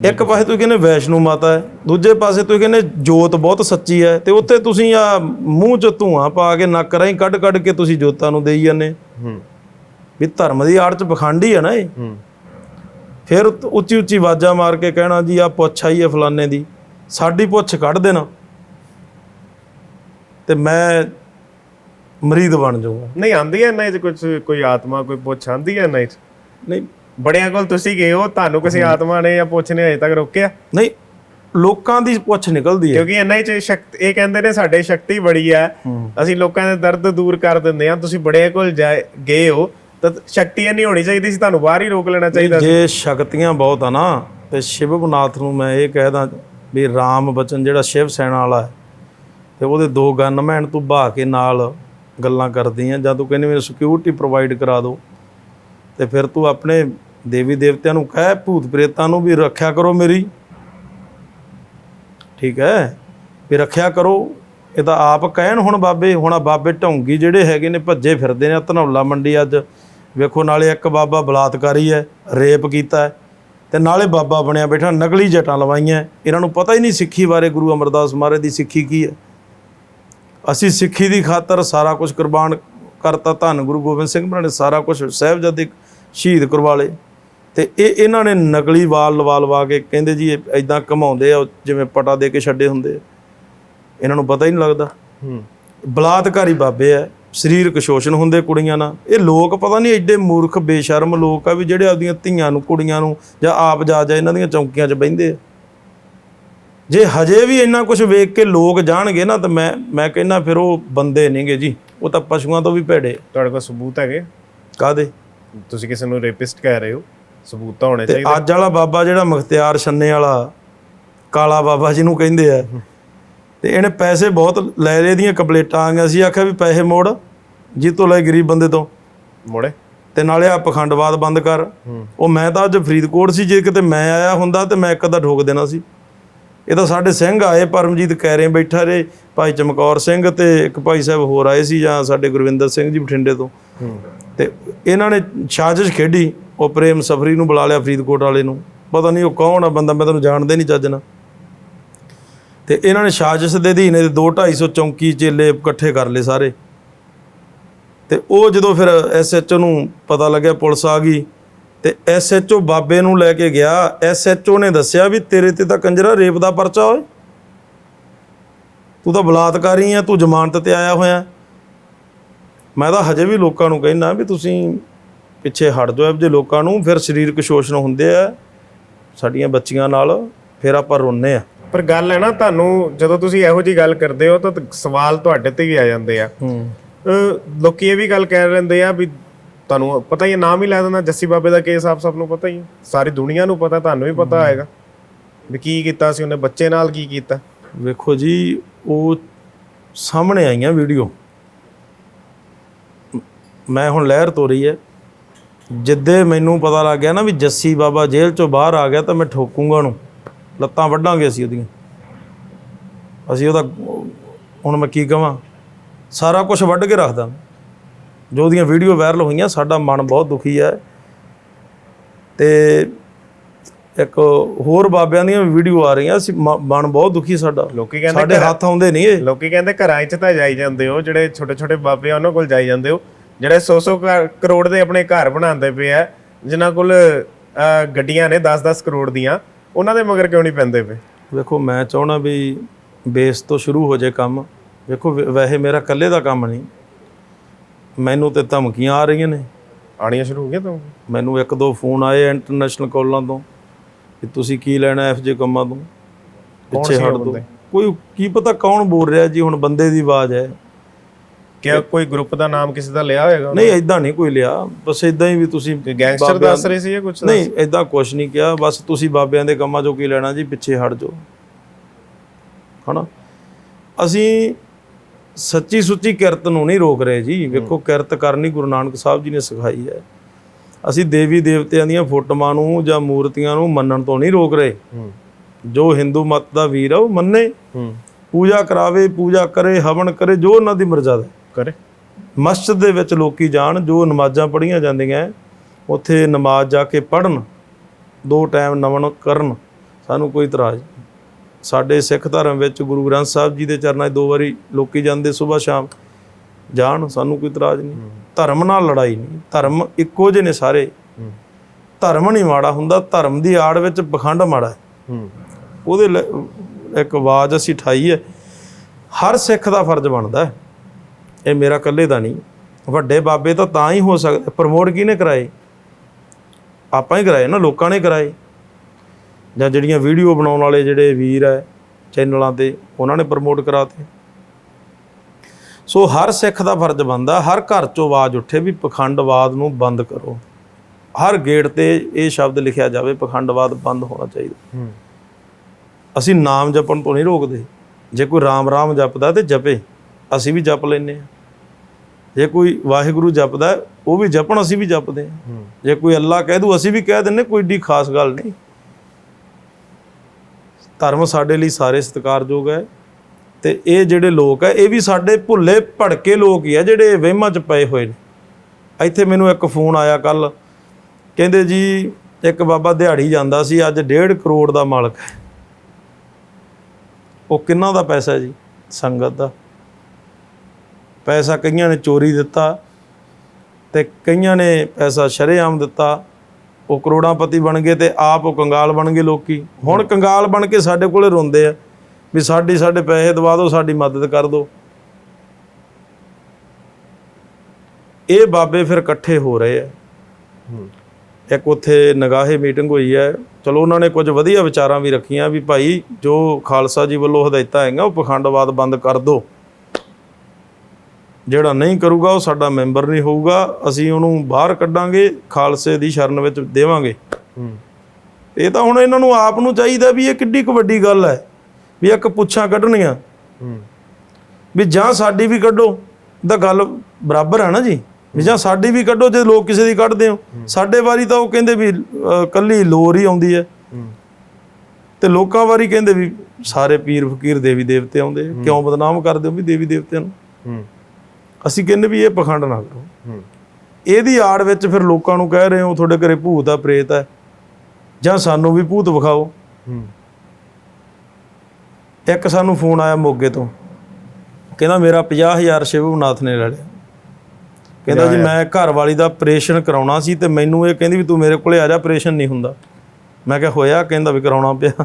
ਇੱਕ ਪਾਸੇ ਤੁਸੀਂ ਕਹਿੰਦੇ ਵੈਸ਼ਨੂ ਮਾਤਾ ਹੈ ਦੂਜੇ ਪਾਸੇ ਤੁਸੀਂ ਕਹਿੰਦੇ ਜੋਤ ਬਹੁਤ ਸੱਚੀ ਹੈ ਤੇ ਉੱਥੇ ਤੁਸੀਂ ਆ ਮੂੰਹ 'ਚ ਧੂਆਂ ਪਾ ਕੇ ਨੱਕ ਰਾਹੀਂ ਕੱਢ ਕੱਢ ਕੇ ਤੁਸੀਂ ਜੋਤਾਂ ਨੂੰ ਦੇਈ ਜਾਂਦੇ ਹੂੰ। ਵੀ ਧਰਮ ਦੀ ਆੜ 'ਚ ਪਖੰਡੀ ਹੈ ਨਾ ਇਹ। ਹੂੰ। ਫਿਰ ਉੱਚੀ ਉੱਚੀ ਆਵਾਜ਼ਾਂ ਮਾਰ ਕੇ ਕਹਿਣਾ ਜੀ ਆ ਪੁੱਛ ਆਈ ਹੈ ਫਲਾਣੇ ਦੀ ਸਾਡੀ ਪੁੱਛ ਕੱਢ ਦੇਣਾ। ਤੇ ਮੈਂ ਮਰੀਦ ਬਣ ਜਾਊਂਗਾ। ਨਹੀਂ ਆਂਦੀ ਹੈ ਇਹਨਾਂ 'ਚ ਕੁਝ ਕੋਈ ਆਤਮਾ ਕੋਈ ਪੁੱਛ ਆਂਦੀ ਹੈ ਇਹਨਾਂ 'ਚ? ਨਹੀਂ ਬੜਿਆਂ ਕੋਲ ਤੁਸੀਂ ਗਏ ਹੋ ਤੁਹਾਨੂੰ ਕਿਸੇ ਆਤਮਾ ਨੇ ਜਾਂ ਪੁੱਛ ਨੇ ਅਜੇ ਤੱਕ ਰੋਕਿਆ? ਨਹੀਂ ਲੋਕਾਂ ਦੀ ਪੁੱਛ ਨਿਕਲਦੀ ਹੈ। ਕਿਉਂਕਿ ਇਹਨਾਂ 'ਚ ਸ਼ਕਤੀ ਇਹ ਕਹਿੰਦੇ ਨੇ ਸਾਡੇ ਸ਼ਕਤੀ ਬੜੀ ਹੈ। ਅਸੀਂ ਲੋਕਾਂ ਦੇ ਦਰਦ ਦੂਰ ਕਰ ਦਿੰਦੇ ਆ ਤੁਸੀਂ ਬੜਿਆਂ ਕੋਲ ਗਏ ਹੋ ਤਾਂ ਸ਼ਕਤੀ ਇਹ ਨਹੀਂ ਹੋਣੀ ਚਾਹੀਦੀ ਸੀ ਤੁਹਾਨੂੰ ਬਾਹਰ ਹੀ ਰੋਕ ਲੈਣਾ ਚਾਹੀਦਾ ਸੀ। ਜੇ ਸ਼ਕਤੀਆਂ ਬਹੁਤ ਆ ਨਾ ਤੇ ਸ਼ਿਵਬਨਾਥ ਨੂੰ ਮੈਂ ਇਹ ਕਹਿਦਾ ਵੀ ਰਾਮ ਬਚਨ ਜਿਹੜਾ ਸ਼ਿਵ ਸੈਨਾ ਵਾਲਾ ਹੈ ਤੇ ਉਹਦੇ ਦੋ ਗਨਮੈਨ ਤੂੰ ਬਹਾ ਕੇ ਨਾਲ ਗੱਲਾਂ ਕਰਦੀ ਆ। ਜਾਂ ਤੂੰ ਕਹਿੰਦੀ ਮੈਨੂੰ ਸਿਕਿਉਰਿਟੀ ਪ੍ਰੋਵਾਈਡ ਕਰਾ ਦਿਓ ਤੇ ਫਿਰ ਤੂੰ ਆਪਣੇ ਦੇਵੀ ਦੇਵਤਿਆਂ ਨੂੰ ਕਹਿ, ਭੂਤ ਪ੍ਰੇਤਾਂ ਨੂੰ ਵੀ ਰੱਖਿਆ ਕਰੋ ਮੇਰੀ। ਠੀਕ ਹੈ? ਵੀ ਰੱਖਿਆ ਕਰੋ। ਇਹ ਤਾਂ ਆਪ ਕਹਿਣ ਹੁਣ ਬਾਬੇ, ਹੁਣ ਆ ਬਾਬੇ ਢੌਂਗੀ ਜਿਹੜੇ ਹੈਗੇ ਨੇ, ਭੱਜੇ ਫਿਰਦੇ ਨੇ ਧਨੌਲਾ ਮੰਡੀ ਅੱਜ। ਵੇਖੋ, ਨਾਲੇ ਇੱਕ ਬਾਬਾ ਬਲਾਤਕਾਰੀ ਹੈ, ਰੇਪ ਕੀਤਾ ਹੈ, ਤੇ ਨਾਲੇ ਬਾਬਾ ਬਣਿਆ ਬੈਠਾ, ਨਕਲੀ ਜਟਾਂ ਲਵਾਈਆਂ। ਇਹਨਾਂ ਨੂੰ ਪਤਾ ਹੀ ਨਹੀਂ ਸਿੱਖੀ ਬਾਰੇ, ਗੁਰੂ ਅਮਰਦਾਸ ਮਹਾਰਾਜ ਦੀ ਸਿੱਖੀ ਕੀ ਹੈ। ਅਸੀਂ ਸਿੱਖੀ ਦੀ ਖਾਤਰ ਸਾਰਾ ਕੁਝ ਕੁਰਬਾਨ ਕਰਤਾ। ਧੰਨ ਗੁਰੂ ਗੋਬਿੰਦ ਸਿੰਘ ਮਹਾਰਾਜ ਨੇ ਸਾਰਾ ਕੁਝ ਸਾਹਿਬਜ਼ਾਦੇ ਸ਼ਹੀਦ ਕਰਵਾ ਲਏ। ਤੇ ਇਹ ਇਹਨਾਂ ਨੇ ਨਕਲੀ ਵਾਲ ਲਵਾ ਲਵਾ ਕੇ ਕਹਿੰਦੇ ਜੀ ਇਹ ਐਦਾਂ ਘਮਾਉਂਦੇ ਆ ਜਿਵੇਂ ਪਟਾ ਦੇ ਕੇ ਛੱਡੇ ਹੁੰਦੇ। ਇਹਨਾਂ ਨੂੰ ਪਤਾ ਹੀ ਨਹੀਂ ਲੱਗਦਾ। ਹੂੰ। ਬਲਾਤਕਾਰੀ ਬਾਬੇ ਆ ਸਰੀਰਕ ਸ਼ੋਸ਼ਣ ਹੁੰਦੇ ਕੁੜੀਆਂ ਨਾਲ। ਇਹ ਲੋਕ ਪਤਾ ਨਹੀਂ ਐਡੇ ਮੂਰਖ ਬੇਸ਼ਰਮ ਲੋਕ ਆ ਵੀ ਜਿਹੜੇ ਆਪਦੀਆਂ ਧੀਆਂ ਨੂੰ ਕੁੜੀਆਂ ਨੂੰ ਜਾਂ ਆਪ ਜਾ ਜਾ ਇਹਨਾਂ ਦੀਆਂ ਚੌਂਕੀਆਂ 'ਚ ਬਹਿੰਦੇ ਆ। ਜੇ ਹਜੇ ਵੀ ਇੰਨਾ ਕੁਝ ਵੇਖ ਕੇ ਲੋਕ ਜਾਣਗੇ ਨਾ ਤਾਂ ਮੈਂ ਮੈਂ ਕਹਿੰਦਾ ਫਿਰ ਉਹ ਬੰਦੇ ਨਹੀਂਗੇ ਜੀ। ਉਹ ਤਾਂ ਪਸ਼ੂਆਂ ਤੋਂ ਵੀ ਭੇੜੇ। ਤੁਹਾਡੇ ਕੋਲ ਸਬੂਤ ਹੈਗੇ? ਕਾਦੇ ਤੁਸੀਂ ਕਿਸੇ ਨੂੰ ਰੇਪਿਸਟ ਕਹਿ ਰਹੇ ਹੋ? ਸਬੂਤ ਹੋਣੇ ਤੇ ਚਾਹੀਦੇ। ਅੱਜ ਵਾਲਾ ਬਾਬਾ ਜਿਹੜਾ ਮੁਖਤਿਆਰ ਛੰਨੇ ਵਾਲਾ ਕਾਲਾ ਬਾਬਾ ਜਿਹਨੂੰ ਕਹਿੰਦੇ ਆ ਤੇ ਇਹਨੇ ਪੈਸੇ ਬਹੁਤ ਲੈ ਲਏ ਦੀਆਂ ਕੰਪਲੇਟਾਂ ਆ ਗਈਆਂ ਸੀ ਆਖਿਆ ਵੀ ਪੈਸੇ ਮੋੜ ਜੀ ਤੋਂ ਲੈ ਗਰੀਬ ਬੰਦੇ ਤੋਂ। ਮੋੜੇ। ਤੇ ਨਾਲੇ ਆ ਪਖੰਡਵਾਦ ਬੰਦ ਕਰ। ਉਹ ਮੈਂ ਤਾਂ ਅੱਜ ਫਰੀਦਕੋਟ ਸੀ ਜੇ ਕਿਤੇ ਮੈਂ ਆਇਆ ਹੁੰਦਾ ਤੇ ਮੈਂ ਇੱਕ ਅੱਧਾ ਠੋਕ ਦੇਣਾ ਸੀ। ਇਹ ਤਾਂ ਸਾਡੇ ਸਿੰਘ ਆਏ ਪਰਮਜੀਤ ਕੈਰੇ ਬੈਠਾ ਰੇ ਭਾਈ ਚਮਕੌਰ ਸਿੰਘ ਤੇ ਇੱਕ ਭਾਈ ਸਾਹਿਬ ਹੋਰ ਆਏ ਸੀ ਜਾਂ ਸਾਡੇ ਗੁਰਵਿੰਦਰ ਸਿੰਘ ਜੀ ਬਠਿੰਡੇ ਤੋਂ। ਤੇ ਇਹਨਾਂ ਨੇ ਸਾਜ਼ਿਸ਼ ਖੇਡੀ ਉਹ ਪ੍ਰੇਮ ਸਫਰੀ ਨੂੰ ਬੁਲਾ ਲਿਆ ਫਰੀਦਕੋਟ ਵਾਲੇ ਨੂੰ। ਪਤਾ ਨਹੀਂ ਉਹ ਕੌਣ ਆ ਬੰਦਾ, ਮੈਂ ਤੁਹਾਨੂੰ ਜਾਣਦੇ ਨਹੀਂ ਚੱਜ ਨਾਲ। ਤੇ ਇਹਨਾਂ ਨੇ ਸਾਜ਼ਿਸ਼ ਦੇ ਅਧੀਨ ਇਹਦੇ 2 250 ਚੌਂਕੀ ਚੇਲੇ ਇਕੱਠੇ ਕਰ ਲਏ ਸਾਰੇ। ਤੇ ਉਹ ਜਦੋਂ ਫਿਰ ਐਸਐਚਓ ਨੂੰ ਪਤਾ ਲੱਗਿਆ, ਪੁਲਿਸ ਆ ਗਈ। ਤੇ ਐਸਐਚਓ ਬਾਬੇ ਨੂੰ ਲੈ ਕੇ ਗਿਆ। ਐਸਐਚਓ ਨੇ ਦੱਸਿਆ ਵੀ ਤੇਰੇ ਤੇ ਤਾਂ ਕੰਜਰਾ ਰੇਪ ਦਾ ਪਰਚਾ ਓਏ। ਤੂੰ ਤਾਂ ਬਲਾਤਕਾਰੀ ਆ, ਤੂੰ ਜ਼ਮਾਨਤ ਤੇ ਆਇਆ ਹੋਇਆ। ਮੈਂ ਤਾਂ ਹਜੇ ਵੀ ਲੋਕਾਂ ਨੂੰ ਕਹਿੰਦਾ ਵੀ ਤੁਸੀਂ ਪਿੱਛੇ ਹਟ ਇਹੋ ਜਿਹੇ ਲੋਕਾਂ ਨੂੰ ਫਿਰ ਸਰੀਰਕ ਸ਼ੋਸ਼ਣ ਹੁੰਦੇ ਆ ਸਾਡੀਆਂ ਬੱਚੀਆਂ ਨਾਲ ਫਿਰ ਆਪਾਂ ਰੋਨੇ ਆ। ਪਰ ਗੱਲ ਹੈ ਨਾ ਤੁਹਾਨੂੰ ਜਦੋਂ ਤੁਸੀਂ ਇਹੋ ਜੀ ਗੱਲ ਕਰਦੇ ਹੋ ਤਾਂ ਸਵਾਲ ਤੁਹਾਡੇ ਤੇ ਵੀ ਆ ਜਾਂਦੇ ਆ। ਹੂੰ। ਲੋਕੀ ਇਹ ਵੀ ਗੱਲ ਕਹਿ ਲੈਂਦੇ ਆ ਵੀ ਤੁਹਾਨੂੰ ਪਤਾ ਹੀ ਨਾਮ ਹੀ ਲੈ ਦਿੰਦਾ ਜੱਸੀ ਬਾਬੇ ਦਾ ਕੇਸ ਆਪ ਸਭ ਨੂੰ ਪਤਾ ਹੀ ਹੈ। ਸਾਰੀ ਦੁਨੀਆ ਨੂੰ ਪਤਾ ਤੁਹਾਨੂੰ ਵੀ ਪਤਾ ਹੋਏਗਾ ਵੀ ਕੀ ਕੀਤਾ ਸੀ ਉਹਨੇ ਬੱਚੇ ਨਾਲ ਕੀ ਕੀਤਾ। ਵੇਖੋ ਜੀ ਉਹ ਸਾਹਮਣੇ ਆਈਆਂ ਵੀਡੀਓ। ਮੈਂ ਹੁਣ ਲਹਿਰ ਤੋਰੀ ਹੈ ਜਿੱਦੇ ਮੈਨੂੰ ਪਤਾ ਲੱਗ ਗਿਆ ਨਾ ਵੀ ਜੱਸੀ ਬਾਬਾ ਜੇਲ੍ਹ ਚੋਂ ਬਾਹਰ ਆ ਗਿਆ ਤਾਂ ਮੈਂ ਠੋਕੂੰਗਾ ਉਹਨੂੰ। ਲੱਤਾਂ ਵੱਢਾਂਗੇ ਅਸੀਂ ਉਹਦੀਆਂ। ਅਸੀਂ ਉਹਦਾ ਹੁਣ ਮੈਂ ਕੀ ਕਹਾਂ ਸਾਰਾ ਕੁਝ ਵੱਢ ਕੇ ਰੱਖਦਾ ਜੋ ਉਹਦੀਆਂ ਵੀਡੀਓ ਵਾਇਰਲ ਹੋਈਆਂ ਸਾਡਾ ਮਨ ਬਹੁਤ ਦੁਖੀ ਹੈ। ਤੇ ਇੱਕ ਹੋਰ ਬਾਬਿਆਂ ਦੀਆਂ ਵੀਡੀਓ ਆ ਰਹੀਆਂ ਅਸੀਂ ਮ- ਮਨ ਬਹੁਤ ਦੁਖੀ ਸਾਡਾ। ਲੋਕੀ ਕਹਿੰਦੇ ਸਾਡੇ ਹੱਥ ਆਉਂਦੇ ਨਹੀਂ ਇਹ। ਲੋਕੀ ਕਹਿੰਦੇ ਘਰਾਂ 'ਚ ਤਾਂ ਜਾਈ ਜਾਂਦੇ ਹੋ ਜਿਹੜੇ ਛੋਟੇ ਛੋਟੇ ਬਾਬੇ ਆ ਉਹਨਾਂ ਕੋਲ ਜਾਈ ਜਾਂਦੇ ਹੋ। ਜਿਹੜੇ 100-100 ਕਰੋੜ ਦੇ ਆਪਣੇ ਘਰ ਬਣਾਉਂਦੇ ਪਏ ਆ ਜਿਨ੍ਹਾਂ ਕੋਲ ਗੱਡੀਆਂ ਨੇ 10-10 ਕਰੋੜ ਦੀਆਂ ਉਹਨਾਂ ਦੇ ਮਗਰ ਕਿਉਂ ਨਹੀਂ ਪੈਂਦੇ ਪਏ? ਵੇਖੋ ਮੈਂ ਚਾਹਣਾ ਵੀ ਬੇਸ ਤੋਂ ਸ਼ੁਰੂ ਹੋ ਜੇ ਕੰਮ। ਵੇਖੋ ਵੈਸੇ ਮੇਰਾ ਇਕੱਲੇ ਦਾ ਕੰਮ ਨਹੀਂ। ਮੈਨੂੰ ਤੇ ਧਮਕੀਆਂ ਆ ਰਹੀਆਂ ਨੇ। ਆਣੀਆਂ ਸ਼ੁਰੂ ਹੋ ਗਈਆਂ ਤਾਂ? ਮੈਨੂੰ ਇੱਕ ਦੋ ਫੋਨ ਆਏ ਇੰਟਰਨੈਸ਼ਨਲ ਕਾਲਾਂ ਤੋਂ ਕਿ ਤੁਸੀਂ ਕੀ ਲੈਣਾ ਐਫ ਜੇ ਕੰਮਾਂ ਤੋਂ? ਪਿੱਛੇ ਹਟ ਦੋ? ਕੋਈ ਕੀ ਪਤਾ ਕੌਣ ਬੋਲ ਰਿਹਾ ਜੀ ਹੁਣ ਬੰਦੇ ਦੀ ਆਵਾਜ਼ ਹੈ। ਕਿ ਕੋਈ ਗਰੁੱਪ ਦਾ ਨਾਮ ਕਿਸੇ ਦਾ ਲਿਆ ਹੋਏਗਾ ਨਹੀਂ ਐਦਾਂ ਨਹੀਂ ਕੋਈ ਲਿਆ। ਬਸ ਐਦਾਂ ਹੀ ਵੀ ਤੁਸੀਂ ਗੈਂਗਸਟਰ ਦੱਸ ਰਹੇ ਸੀ ਜਾਂ ਕੁਝ ਨਹੀਂ ਐਦਾਂ ਕੁਝ ਨਹੀਂ ਕਿਹਾ। ਬਸ ਤੁਸੀਂ ਬਾਬਿਆਂ ਦੇ ਕੰਮਾਂ ਚੋਂ ਕੀ ਲੈਣਾ ਜੀ? ਪਿੱਛੇ ਹਟ ਜਾਓ। ਹਨਾ? ਅਸੀਂ ਸੱਚੀ ਸੁੱਚੀ ਕਿਰਤ ਨੂੰ ਨਹੀਂ ਰੋਕ ਰਹੇ ਜੀ। ਵੇਖੋ ਕਿਰਤ ਕਰਨੀ ਗੁਰੂ ਨਾਨਕ ਸਾਹਿਬ ਜੀ ਨੇ ਸਿਖਾਈ ਹੈ। ਅਸੀਂ ਦੇਵੀ ਦੇਵਤਿਆਂ ਦੀਆਂ ਫੋਟੋਆਂ ਨੂੰ ਜਾਂ ਮੂਰਤੀਆਂ ਨੂੰ ਮੰਨਣ ਤੋਂ ਨਹੀਂ ਰੋਕ ਰਹੇ। ਜੋ ਹਿੰਦੂ ਮਤ ਦਾ ਵੀਰ ਆ ਉਹ ਮੰਨੇ। ਪੂਜਾ ਕਰਾਵੇ ਪੂਜਾ ਕਰੇ ਹਵਨ ਕਰੇ ਜੋ ਉਹਨਾਂ ਦੀ ਮਰਜ਼ਾ ਹੈ ਕਰੇ। ਮਸਜਿਦ ਦੇ ਵਿੱਚ ਲੋਕੀ ਜਾਣ ਜੋ ਨਮਾਜ਼ਾਂ ਪੜ੍ਹੀਆਂ ਜਾਂਦੀਆਂ ਉੱਥੇ ਨਮਾਜ਼ ਜਾ ਕੇ ਪੜਨ ਦੋ ਟਾਈਮ ਨਮਨ ਕਰਨ ਸਾਨੂੰ ਕੋਈ ਇਤਰਾਜ਼ ਸਾਡੇ ਸਿੱਖ ਧਰਮ ਵਿੱਚ ਗੁਰੂ ਗ੍ਰੰਥ ਸਾਹਿਬ ਜੀ ਦੇ ਚਰਨਾਂ 'ਚ ਦੋ ਵਾਰੀ ਲੋਕੀ ਜਾਂਦੇ ਸਵੇਰ ਸ਼ਾਮ ਜਾਣ ਸਾਨੂੰ ਕੋਈ ਇਤਰਾਜ਼ ਨਹੀਂ। ਧਰਮ ਨਾਲ ਲੜਾਈ ਨਹੀਂ। ਧਰਮ ਇੱਕੋ ਜਿਹੇ ਨੇ ਸਾਰੇ। ਧਰਮ ਨਹੀਂ ਮਾੜਾ ਹੁੰਦਾ ਧਰਮ ਦੀ ਆੜ ਵਿੱਚ ਪਖੰਡ ਮਾੜਾ ਹੈ। ਉਹਦੇ ਇੱਕ ਆਵਾਜ਼ ਅਸੀਂ ਠਾਈ ਹੈ ਹਰ ਸਿੱਖ ਦਾ ਫਰਜ਼ ਬਣਦਾ ਹੈ ਇਹ ਮੇਰਾ ਇਕੱਲੇ ਦਾ ਨਹੀਂ। ਵੱਡੇ ਬਾਬੇ ਤਾਂ ਤਾਂ ਹੀ ਹੋ ਸਕਦੇ ਪ੍ਰਮੋਟ ਕਿਹਨੇ ਕਰਾਏ? ਆਪਾਂ ਹੀ ਕਰਾਏ ਨਾ ਲੋਕਾਂ ਨੇ ਕਰਾਏ। ਜਾਂ ਜਿਹੜੀਆਂ ਵੀਡੀਓ ਬਣਾਉਣ ਵਾਲੇ ਜਿਹੜੇ ਵੀਰ ਹੈ ਚੈਨਲਾਂ ਤੇ ਉਹਨਾਂ ਨੇ ਪ੍ਰਮੋਟ ਕਰਾਤੇ। ਸੋ ਹਰ ਸਿੱਖ ਦਾ ਫਰਜ਼ ਬਣਦਾ ਹਰ ਘਰ ਚੋਂ ਆਵਾਜ਼ ਉੱਠੇ ਵੀ ਪਖੰਡਵਾਦ ਨੂੰ ਬੰਦ ਕਰੋ। ਹਰ ਗੇਟ ਤੇ ਇਹ ਸ਼ਬਦ ਲਿਖਿਆ ਜਾਵੇ ਪਖੰਡਵਾਦ ਬੰਦ ਹੋਣਾ ਚਾਹੀਦਾ। ਅਸੀਂ ਨਾਮ ਜਪਣ ਤੋਂ ਨਹੀਂ ਰੋਕਦੇ। ਜੇ ਕੋਈ ਰਾਮ ਰਾਮ ਜਪਦਾ ਤੇ ਜਪੇ। ਅਸੀਂ ਵੀ ਜਪ ਲੈਨੇ ਆ ਜੇ ਕੋਈ ਵਾਹਿਗੁਰੂ ਜਪਦਾ ਉਹ ਵੀ ਜਪਣ ਅਸੀਂ ਵੀ ਜਪਦੇ ਹਾਂ। ਹੂੰ। ਜੇ ਕੋਈ ਅੱਲਾ ਕਹਿ ਦੂ ਅਸੀਂ ਵੀ ਕਹਿ ਦਿੰਨੇ ਕੋਈ ਏਡੀ ਖਾਸ ਗੱਲ ਨਹੀਂ। ਧਰਮ ਸਾਡੇ ਲਈ ਸਾਰੇ ਸਤਿਕਾਰਯੋਗ ਹੈ। ਤੇ ਇਹ ਜਿਹੜੇ ਲੋਕ ਹੈ ਇਹ ਵੀ ਸਾਡੇ ਭੁੱਲੇ ਭੜਕੇ ਲੋਕ ਹੀ ਆ ਜਿਹੜੇ ਵਹਿਮਾਂ 'ਚ ਪਏ ਹੋਏ ਨੇ। ਇੱਥੇ ਮੈਨੂੰ ਇੱਕ ਫੋਨ ਆਇਆ ਕੱਲ ਕਹਿੰਦੇ ਜੀ ਇੱਕ ਬਾਬਾ ਦਿਹਾੜੀ ਜਾਂਦਾ ਸੀ ਅੱਜ 1.5 ਕਰੋੜ ਦਾ ਮਾਲਕ ਹੈ। ਉਹ ਕਿੰਨਾ ਦਾ ਪੈਸਾ ਜੀ ਸੰਗਤ ਦਾ? ਪੈਸਾ ਕਈਆਂ ਨੇ ਚੋਰੀ ਦਿੱਤਾ ਤੇ ਕਈਆਂ ਨੇ ਪੈਸਾ ਸ਼ਰੇਆਮ ਦਿੱਤਾ। ਉਹ ਕਰੋੜਾਂਪਤੀ ਬਣ ਗਏ ਤੇ ਆਪ ਉਹ ਕੰਗਾਲ ਬਣ ਗਏ ਲੋਕੀ। ਹੁਣ ਕੰਗਾਲ ਬਣ ਕੇ ਸਾਡੇ ਕੋਲੇ ਰੋਂਦੇ ਆ ਵੀ ਸਾਡੀ ਸਾਡੇ ਪੈਸੇ ਦਵਾ ਦਿਓ ਸਾਡੀ ਮਦਦ ਕਰ ਦਿਓ। ਇਹ ਬਾਬੇ ਫਿਰ ਇਕੱਠੇ ਹੋ ਰਹੇ ਆ। ਇੱਕ ਉੱਥੇ ਨਗਾਹੇ ਮੀਟਿੰਗ ਹੋਈ ਹੈ। ਚਲੋ ਉਹਨਾਂ ਨੇ ਕੁਝ ਵਧੀਆ ਵਿਚਾਰਾਂ ਵੀ ਰੱਖੀਆਂ ਵੀ ਭਾਈ ਜੋ ਖਾਲਸਾ ਜੀ ਵੱਲੋਂ ਹਦਾਇਤਾਂ ਹੈਗੀਆਂ ਉਹ ਪਖੰਡਵਾਦ ਬੰਦ ਕਰ ਦਿਓ। ਜਿਹੜਾ ਨਹੀਂ ਕਰੂਗਾ ਉਹ ਸਾਡਾ ਮੈਂਬਰ ਨਹੀਂ ਹੋਊਗਾ। ਅਸੀਂ ਉਹਨੂੰ ਬਾਹਰ ਕੱਢਾਂਗੇ ਖਾਲਸੇ ਦੀ ਸ਼ਰਨ ਵਿੱਚ ਦੇਵਾਂਗੇ। ਹੂੰ। ਇਹ ਤਾਂ ਹੁਣ ਇਹਨਾਂ ਨੂੰ ਆਪ ਨੂੰ ਚਾਹੀਦਾ ਵੀ ਇਹ ਕਿੱਡੀ ਕੁ ਵੱਡੀ ਗੱਲ ਹੈ ਵੀ ਇੱਕ ਪੁੱਛਾਂ ਕੱਢਣੀਆਂ। ਹੂੰ। ਵੀ ਜਾਂ ਸਾਡੀ ਵੀ ਕੱਢੋ ਤਾਂ ਗੱਲ ਬਰਾਬਰ ਹੈ ਨਾ ਜੀ। ਵੀ ਜਾਂ ਸਾਡੀ ਵੀ ਕੱਢੋ ਜੇ ਲੋਕ ਕਿਸੇ ਦੀ ਕੱਢਦੇ ਹੋ। ਸਾਡੇ ਵਾਰੀ ਤਾਂ ਉਹ ਕਹਿੰਦੇ ਵੀ ਕੱਲੀ ਲੋਰ ਹੀ ਆਉਂਦੀ ਹੈ। ਤੇ ਲੋਕਾਂ ਵਾਰੀ ਕਹਿੰਦੇ ਵੀ ਸਾਰੇ ਪੀਰ ਫਕੀਰ ਦੇਵੀ ਦੇਵਤੇ ਆਉਂਦੇ। ਕਿਉਂ ਬਦਨਾਮ ਕਰਦੇ ਹੋ ਵੀ ਦੇਵੀ ਦੇਵਤਿਆਂ ਨੂੰ ਅਸੀਂ ਕਹਿੰਦੇ ਵੀ ਇਹ ਪਖੰਡ ਨਾ ਕਰੋ। ਇਹਦੀ ਆੜ ਵਿੱਚ ਫਿਰ ਲੋਕਾਂ ਨੂੰ ਕਹਿ ਰਹੇ ਹੋ, ਤੁਹਾਡੇ ਘਰੇ ਭੂਤ ਆ ਪ੍ਰੇਤ ਹੈ। ਜਾਂ ਸਾਨੂੰ ਵੀ ਭੂਤ ਵਿਖਾਓ। ਇੱਕ ਸਾਨੂੰ ਫੋਨ ਆਇਆ ਮੋਗੇ ਤੋਂ। ਕਹਿੰਦਾ, ਮੇਰਾ 50000 ਸ਼ਿਵਨਾਥ ਨੇ ਲੈ ਲਿਆ। ਕਹਿੰਦਾ, ਜੀ, ਮੈਂ ਘਰ ਵਾਲੀ ਦਾ ਆਪਰੇਸ਼ਨ ਕਰਾਉਣਾ ਸੀ ਤੇ ਮੈਨੂੰ ਇਹ ਕਹਿੰਦੀ ਵੀ ਤੂੰ ਮੇਰੇ ਕੋਲੇ ਆ ਜਾ, ਆਪਰੇਸ਼ਨ ਨਹੀਂ ਹੁੰਦਾ। ਮੈਂ ਕਿਹਾ, ਹੋਇਆ? ਕਹਿੰਦਾ, ਵੀ ਕਰਾਉਣਾ ਪਿਆ।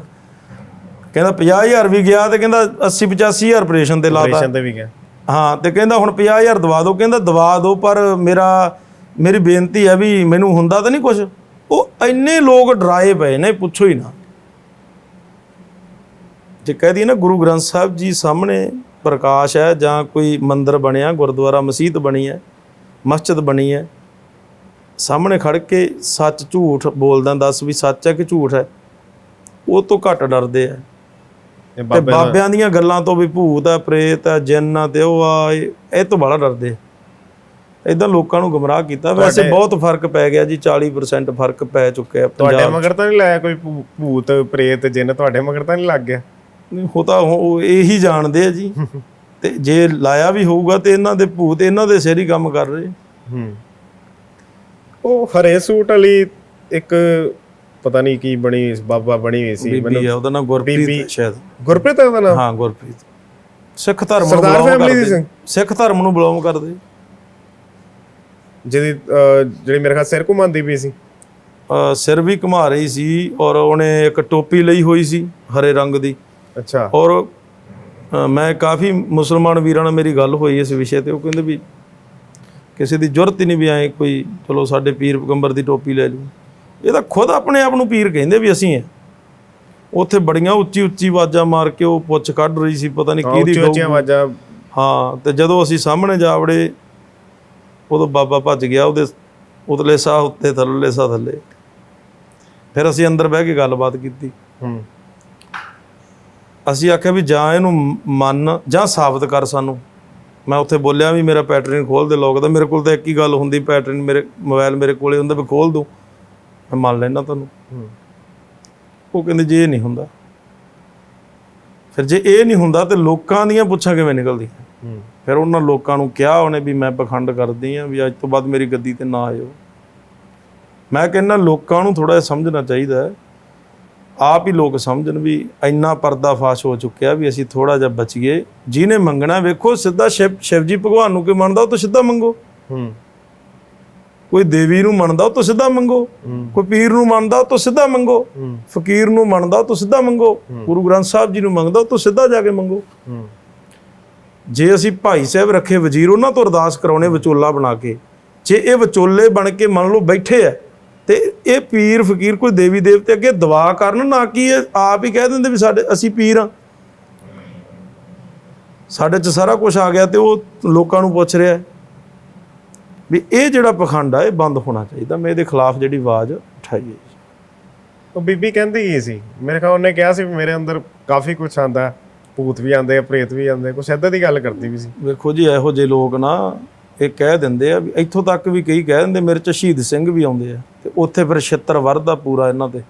ਕਹਿੰਦਾ 50000 ਵੀ ਗਿਆ ਤੇ ਕਹਿੰਦਾ 80 85000 ਆਪਰੇਸ਼ਨ ਤੇ ਲਾਤਾ। ਆਪਰੇਸ਼ਨ ਤੇ ਵੀ ਗਿਆ। ਹਾਂ, ਤੇ ਕਹਿੰਦਾ ਹੁਣ 50000 ਦਵਾ ਦਿਓ। ਕਹਿੰਦਾ ਦਵਾ ਦਿਓ, ਪਰ ਮੇਰਾ, ਮੇਰੀ ਬੇਨਤੀ ਹੈ ਵੀ ਮੈਨੂੰ ਹੁੰਦਾ ਤਾਂ ਨਹੀਂ ਕੁਝ ਉਹ ਇੰਨੇ ਲੋਕ ਡਰਾਏ ਪਏ ਨੇ, ਪੁੱਛੋ ਹੀ ਨਾ। ਜੇ ਕਹਿ ਦਈਏ ਨਾ, ਗੁਰੂ ਗ੍ਰੰਥ ਸਾਹਿਬ ਜੀ ਸਾਹਮਣੇ ਪ੍ਰਕਾਸ਼ ਹੈ, ਜਾਂ ਕੋਈ ਮੰਦਿਰ ਬਣਿਆ, ਗੁਰਦੁਆਰਾ ਮਸਜਿਦ ਬਣੀ ਹੈ, ਮਸਜਿਦ ਬਣੀ ਹੈ, ਸਾਹਮਣੇ ਖੜ ਕੇ ਸੱਚ ਝੂਠ ਬੋਲਦਾ, ਦੱਸ ਵੀ ਸੱਚ ਹੈ ਕਿ ਝੂਠ ਹੈ? ਉਹ ਤੋਂ ਘੱਟ ਡਰਦੇ ਆ। ਇਹ ਤੇ ਬਾਬਿਆਂ ਦੀਆਂ ਗੱਲਾਂ ਤੋਂ ਵੀ ਭੂਤ ਆ ਪ੍ਰੇਤ ਆ ਜਿੰਨ ਆ ਤੇ ਉਹ ਆ ਇਹ ਇਹ ਤੋਂ ਬੜਾ ਡਰਦੇ ਇਦਾਂ ਲੋਕਾਂ ਨੂੰ ਗੁੰਮਰਾਹ ਕੀਤਾ। ਵੈਸੇ ਬਹੁਤ ਫ਼ਰਕ ਪੈ ਗਿਆ ਜੀ 40% ਫ਼ਰਕ ਪੈ ਚੁੱਕਿਆ ਤੁਹਾਡੇ ਪੰਜਾਬ ਮਗਰ ਤਾਂ ਨਹੀਂ ਲਾਇਆ ਕੋਈ ਭੂ- ਭੂਤ ਪ੍ਰੇਤ ਜਿੰਨ? ਤੁਹਾਡੇ ਮਗਰ ਤਾਂ ਨਹੀਂ ਲੱਗ ਗਿਆ? ਨਹੀਂ, ਉਹ ਤਾਂ ਉਹ ਉਹ ਇਹੀ ਜਾਣਦੇ ਆ ਜੀ। ਤੇ ਜੇ ਲਾਇਆ ਵੀ ਹੋਊਗਾ ਤੇ ਇਹਨਾਂ ਦੇ ਭੂਤ ਇਹਨਾਂ ਦੇ ਸਿਰ ਹੀ ਕੰਮ ਕਰ ਰਹੇ। ਹੂੰ। ਉਹ ਹਰੇ ਸੂਟ ਵਾਲੀ ਇੱਕ ਪਤਾ ਨਹੀਂ ਕੀ ਬਣੀ ਬਾਬਾ ਬਣੀ ਹੋਈ ਸੀ ਬੀਬੀ ਆ ਉਹਦਾ ਨਾਮ ਗੁਰਪ੍ਰੀਤ ਸ਼ਾਇਦ। ਗੁਰਪ੍ਰੀਤ ਉਹਦਾ ਨਾਮ ਹਾਂ ਗੁਰਪ੍ਰੀਤ। ਸਿੱਖ ਧਰਮ ਨੂੰ ਸਰਦਾਰ ਬਿਲੋਂਗ family ਦੀ ਸਿੱਖ ਧਰਮ ਨੂੰ ਬਿਲੋਂਗ ਕਰਦੇ। ਜਿਹਦੀ ਜਿਹੜੀ ਮੇਰੇ ਖਿਆਲ ਸਿਰ ਘੁਮਾਉਂਦੀ ਪਈ ਸੀ। ਸਿਰ ਵੀ ਘੁਮਾ ਰਹੀ ਸੀ ਔਰ ਉਹਨੇ ਇੱਕ ਟੋਪੀ ਲਈ ਹੋਈ ਸੀ ਹਰੇ ਰੰਗ ਦੀ। ਅੱਛਾ। ਔਰ ਮੈਂ ਕਾਫੀ ਮੁਸਲਮਾਨ ਵੀਰਾਂ ਨਾਲ ਮੇਰੀ ਗੱਲ ਹੋਈ ਇਸ ਵਿਸ਼ੇ ਤੇ। ਉਹ ਕਹਿੰਦੇ ਵੀ ਕਿਸੇ ਦੀ ਜ਼ਰੂਰਤ ਹੀ ਨਹੀਂ ਵੀ ਐ ਕੋਈ ਚਲੋ ਸਾਡੇ ਪੀਰ ਪੈਗੰਬਰ ਦੀ ਟੋਪੀ ਲੈ ਲਈ ਇਹ ਤਾਂ ਖੁਦ ਆਪਣੇ ਆਪ ਨੂੰ ਪੀਰ ਕਹਿੰਦੇ ਵੀ ਅਸੀਂ ਐ ਉੱਥੇ ਬੜੀਆਂ ਉੱਚੀ ਉੱਚੀ ਆਵਾਜ਼ਾਂ ਮਾਰ ਕੇ ਉਹ ਪੁੱਛ ਕੱਢ ਰਹੀ ਸੀ ਪਤਾ ਨਹੀਂ ਕਿਹਦੀ ਉੱਚੀ ਉੱਚੀਆਂ ਆਵਾਜ਼ਾਂ। ਹਾਂ ਤੇ ਜਦੋਂ ਅਸੀਂ ਸਾਹਮਣੇ ਜਾ ਵੜੇ ਉਦੋਂ ਬਾਬਾ ਭੱਜ ਗਿਆ ਉਹਦੇ ਉਤਲੇ ਸਾਹ ਉੱਤੇ ਥੱਲੇ ਸਾਹ ਥੱਲੇ। ਫਿਰ ਅਸੀਂ ਅੰਦਰ ਬਹਿ ਕੇ ਗੱਲਬਾਤ ਕੀਤੀ। ਹੂੰ। ਅਸੀਂ ਆਖਿਆ ਵੀ ਜਾਂ ਇਹਨੂੰ ਮੰਨ ਜਾਂ ਸਾਬਤ ਕਰ ਸਾਨੂੰ। ਮੈਂ ਉੱਥੇ ਬੋਲਿਆ ਵੀ ਮੇਰਾ ਪੈਟਰਨ ਖੋਲ ਦੇ ਲੋਕ ਦਾ ਮੇਰੇ ਕੋਲ ਤਾਂ ਇੱਕ ਹੀ ਗੱਲ ਹੁੰਦੀ ਪੈਟਰਨ ਮੇਰੇ ਮੋਬਾਈਲ ਮੇਰੇ ਕੋਲੇ ਹੁੰਦਾ ਵੀ ਖੋਲ ਦੋ। ਮੈਂ ਮੰਨ ਲੈਣਾ ਤੁਹਾਨੂੰ। ਉਹ ਕਹਿੰਦੇ ਜੇ ਇਹ ਨਹੀਂ ਹੁੰਦਾ। ਫਿਰ ਜੇ ਇਹ ਨਹੀਂ ਹੁੰਦਾ ਤੇ ਲੋਕਾਂ ਦੀਆਂ ਪੁੱਛਾਂ ਕਿਵੇਂ ਨਿਕਲਦੀਆਂ? ਫਿਰ ਉਹਨਾਂ ਲੋਕਾਂ ਨੂੰ ਕਿਹਾ ਉਹਨੇ ਵੀ ਮੈਂ ਪਖੰਡ ਕਰਦੀ ਆ ਵੀ ਅੱਜ ਤੋਂ ਬਾਅਦ ਮੇਰੀ ਗੱਦੀ ਤੇ ਨਾ ਆਇਓ। ਮੈਂ ਕਹਿੰਦਾ ਲੋਕਾਂ ਨੂੰ ਥੋੜਾ ਜਿਹਾ ਸਮਝਣਾ ਚਾਹੀਦਾ ਆਪ ਹੀ ਲੋਕ ਸਮਝਣ ਵੀ ਇੰਨਾ ਪਰਦਾ ਫਾਸ਼ ਹੋ ਚੁੱਕਿਆ ਵੀ ਅਸੀਂ ਥੋੜਾ ਜਿਹਾ ਬਚੀਏ। ਜਿਹਨੇ ਮੰਗਣਾ ਵੇਖੋ ਸਿੱਧਾ ਸ਼ਿਵ ਜੀ ਭਗਵਾਨ ਨੂੰ ਕੋਈ ਮੰਨਦਾ ਉਹ ਤੋਂ ਸਿੱਧਾ ਮੰਗੋ। ਹੂੰ। ਕੋਈ ਦੇਵੀ ਨੂੰ ਮੰਨਦਾ ਉਹ ਤੋਂ ਸਿੱਧਾ ਮੰਗੋ। ਕੋਈ ਪੀਰ ਨੂੰ ਮੰਨਦਾ ਉਹ ਤੋਂ ਸਿੱਧਾ ਮੰਗੋ। ਫਕੀਰ ਨੂੰ ਮੰਨਦਾ ਉਹ ਤੋਂ ਸਿੱਧਾ ਮੰਗੋ। ਗੁਰੂ ਗ੍ਰੰਥ ਸਾਹਿਬ ਜੀ ਨੂੰ ਮੰਗਦਾ ਉਹ ਤੋਂ ਸਿੱਧਾ ਜਾ ਕੇ ਮੰਗੋ। ਜੇ ਅਸੀਂ ਭਾਈ ਸਾਹਿਬ ਰੱਖੇ ਵਜ਼ੀਰ ਉਹਨਾਂ ਤੋਂ ਅਰਦਾਸ ਕਰਾਉਣੇ ਵਿਚੋਲਾ ਬਣਾ ਕੇ। ਜੇ ਇਹ ਵਿਚੋਲੇ ਬਣ ਕੇ ਮੰਨ ਲਓ ਬੈਠੇ ਆ ਤੇ ਇਹ ਪੀਰ ਫਕੀਰ ਕੋਈ ਦੇਵੀ ਦੇਵਤੇ ਅੱਗੇ ਦੁਆ ਕਰਨ ਨਾ ਕਿ ਇਹ ਆਪ ਹੀ ਕਹਿ ਦਿੰਦੇ ਵੀ ਸਾਡੇ ਅਸੀਂ ਪੀਰ ਆ। ਸਾਡੇ 'ਚ ਸਾਰਾ ਕੁਝ ਆ ਗਿਆ ਤੇ ਉਹ ਲੋਕਾਂ ਨੂੰ ਪੁੱਛ ਰਿਹਾ ਹੈ। ਵੀ ਇਹ ਜਿਹੜਾ ਪਖੰਡ ਆ ਇਹ ਬੰਦ ਹੋਣਾ ਚਾਹੀਦਾ। ਮੈਂ ਇਹਦੇ ਖਿਲਾਫ ਜਿਹੜੀ ਆਵਾਜ਼ ਉਠਾਈ ਹੈ ਉਹ ਬੀਬੀ ਕਹਿੰਦੀ ਕੀ ਸੀ? ਮੇਰੇ ਖਿਆਲ ਉਹਨੇ ਕਿਹਾ ਸੀ ਵੀ ਮੇਰੇ ਅੰਦਰ ਕਾਫੀ ਕੁਝ ਆਂਦਾ ਭੂਤ ਵੀ ਆਂਦੇ ਆ ਪ੍ਰੇਤ ਵੀ ਆਂਦੇ ਕੁਛ ਏਦਾਂ ਦੀ ਗੱਲ ਕਰਦੀ ਵੀ ਸੀ। ਵੇਖੋ ਜੀ ਇਹੋ ਜਿਹੇ ਲੋਕ ਨਾ ਇਹ ਕਹਿ ਦਿੰਦੇ ਆ ਵੀ ਇੱਥੋਂ ਤੱਕ ਵੀ ਕਈ ਕਹਿ ਦਿੰਦੇ ਮੇਰੇ ਚ ਸ਼ਹੀਦ ਸਿੰਘ ਵੀ ਆਉਂਦੇ ਆ। ਤੇ ਉੱਥੇ ਫਿਰ ਛਿੱਤਰ ਵਰਦਾ ਪੂਰਾ ਇਹਨਾਂ ਤੇ।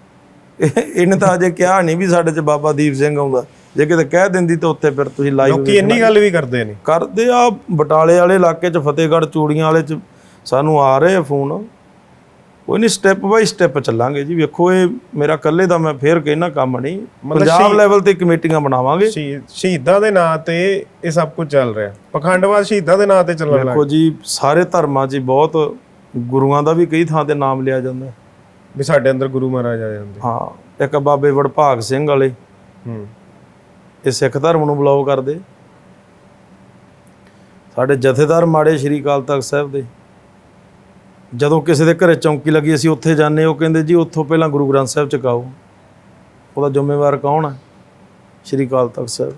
ਇਹ- ਇਹਨੇ ਤਾਂ ਅਜੇ ਕਿਹਾ ਨਹੀਂ ਵੀ ਸਾਡੇ ਚ ਬਾਬਾ ਦੀਪ ਸਿੰਘ ਆਉਂਦਾ। ਜੇ ਕਿਤੇ ਕਹਿ ਦਿੰਦੀ ਤਾਂ ਉੱਥੇ ਫਿਰ ਤੁਸੀਂ ਲਾਈਵ ਲੋਕੀ ਇੰਨੀ ਗੱਲ ਵੀ ਕਰਦੇ ਨੇ ਕਰਦੇ ਆ ਬਟਾਲੇ ਵਾਲੇ ਇਲਾਕੇ ਚ ਫਤਿਹਗੜ੍ਹ ਚੂੜੀਆਂ ਵਾਲੇ ਚ ਸਾਨੂੰ ਆ ਰਹੇ ਫੋਨ। ਕੋਈ ਨਹੀਂ ਸਟੈਪ ਬਾਈ ਸਟੈਪ ਚੱਲਾਂਗੇ ਜੀ। ਵੇਖੋ ਇਹ ਮੇਰਾ ਇਕੱਲੇ ਦਾ ਮੈਂ ਫੇਰ ਕਹਿਣਾ ਕੰਮ ਨਹੀਂ। ਪੰਜਾਬ ਲੈਵਲ ਤੇ ਕਮੇਟੀਆਂ ਬਣਾਵਾਂਗੇ। ਸ਼ਹੀਦ ਦੇ ਨਾਂ ਤੇ ਇਹ ਸਭ ਕੁਝ ਚੱਲ ਰਿਹਾ। ਪਖੰਡਵਾਦ ਸ਼ਹੀਦਾਂ ਦੇ ਨਾਂ ਤੇ ਚੱਲਣ ਲੱਗ ਵੇਖੋ ਜੀ ਸਾਰੇ ਧਰਮਾਂ 'ਚ ਬਹੁਤ ਗੁਰੂਆਂ ਦਾ ਵੀ ਕਈ ਥਾਂ ਤੇ ਨਾਮ ਲਿਆ ਜਾਂਦਾ। ਵੀ ਸਾਡੇ ਅੰਦਰ ਗੁਰੂ ਮਹਾਰਾਜ ਆ ਜਾਂਦੇ। ਹਾਂ ਇੱਕ ਬਾਬੇ ਵਡਭਾਗ ਸਿੰਘ ਵਾਲੇ। ਹੂੰ। ਇਹ ਸਿੱਖ ਧਰਮ ਨੂੰ ਬਲੌਗ ਕਰਦੇ। ਸਾਡੇ ਜਥੇਦਾਰ ਮਾੜੇ ਸ਼੍ਰੀ ਅਕਾਲ ਤਖਤ ਸਾਹਿਬ ਦੇ। ਜਦੋਂ ਕਿਸੇ ਦੇ ਘਰੇ ਚੌਂਕੀ ਲੱਗੀ, ਅਸੀਂ ਉੱਥੇ ਜਾਂਦੇ ਉਹ ਕਹਿੰਦੇ, ਜੀ, ਉੱਥੋਂ ਪਹਿਲਾਂ ਗੁਰੂ ਗ੍ਰੰਥ ਸਾਹਿਬ ਚਕਾਓ। ਉਹਦਾ ਜ਼ਿੰਮੇਵਾਰ ਕੌਣ ਹੈ? ਸ਼੍ਰੀ ਅਕਾਲ ਤਖਤ ਸਾਹਿਬ।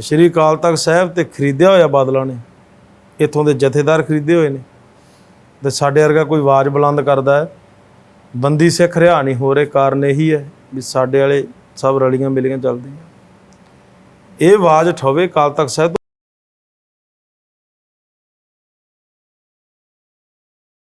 ਸ਼੍ਰੀ ਅਕਾਲ ਤਖਤ ਸਾਹਿਬ ਤੇ ਖਰੀਦਿਆ ਹੋਇਆ ਬਾਦਲਾਂ ਨੇ। ਇੱਥੋਂ ਦੇ ਜਥੇਦਾਰ ਖਰੀਦੇ ਹੋਏ ਨੇ। ਤੇ ਸਾਡੇ ਵਰਗਾ ਕੋਈ ਆਵਾਜ਼ ਬੁਲੰਦ ਕਰਦਾ ਹੈ। ਬੰਦੀ ਸਿੱਖ ਰਿਹਾ ਨਹੀਂ ਹੋ ਰਹੇ ਕਾਰਨ ਇਹੀ ਹੈ ਵੀ ਸਾਡੇ ਵਾਲੇ ਸਭ ਰਲੀਆਂ ਮਿਲੀਆਂ ਚੱਲਦੀਆਂ। ਇਹ ਆਵਾਜ਼ ਠੋਵੇ ਕਾਲ ਤਖਤ ਸਾਹਿਬ ਤੋਂ